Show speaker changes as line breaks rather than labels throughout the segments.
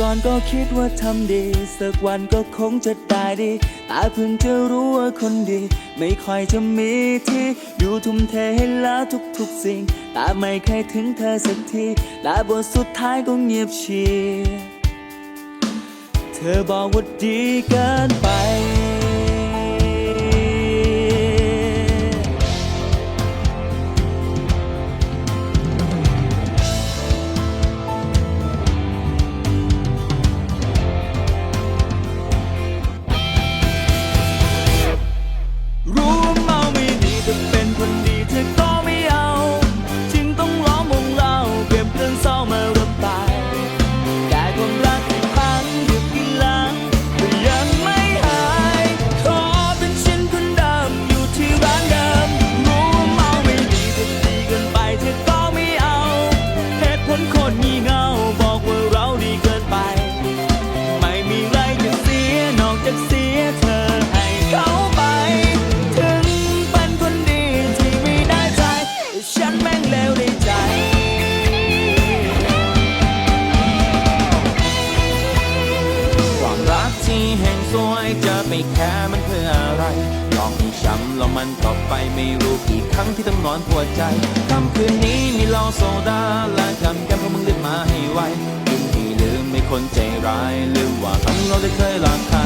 ก่อนก็คิดว่าทำดี สักวันก็คงจะได้ดีแต่เพิ่งจะรู้ว่าคนดี ไม่ค่อยจะมีที่ อยู่ทุ่มเทให้แล้วทุกๆสิ่ง แต่ไม่เคยถึงเธอสักทีและบทสุดท้ายก็เงียบเชียเธอบอกว่าดีเกินไป ไปแค่มันเพื่
ออะไรลองให้ช้ำแล้วมันต่อไปไม่รู้กี่ครั้งที่ต้องนอนปวดใจคำคืนนี้มีเหล้าโซดาและกำแก้มเพราะมึงเลือมาให้ไวลืมที่ลืมไม่คนใจร้ายลืมว่าครั้งเราได้เคยรักใคร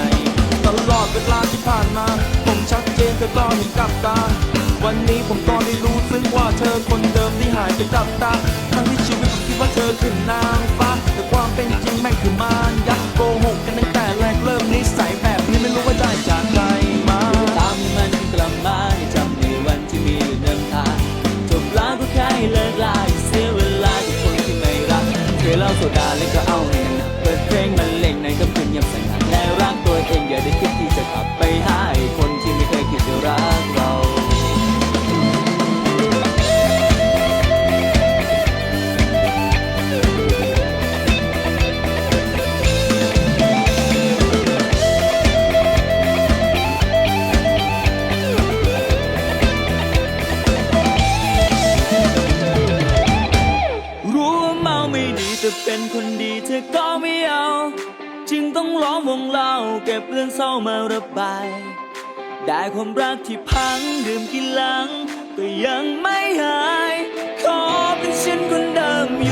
ตลอดเวลาที่ผ่านมา ผมชัดเจนเธอก็เห็นกับตา วันนี้ผมก็ได้รู้ซึ้งว่าเธอคนเดิมที่หายไปกับตา ทั้งที่ชีวิตผมคิดว่าเธอคือนาง เคยเล่า
เมาไม่ดีแต่เป็นคนดีเธอก็ไม่เอา จึงต้องล้อมวงเล่าเก็บเรื่องเศร้ามาระบาย ได้ความรักที่พังดื่มกินหลัง ก็ยังไม่หาย ขอเป็นฉันคนเดิมอยู่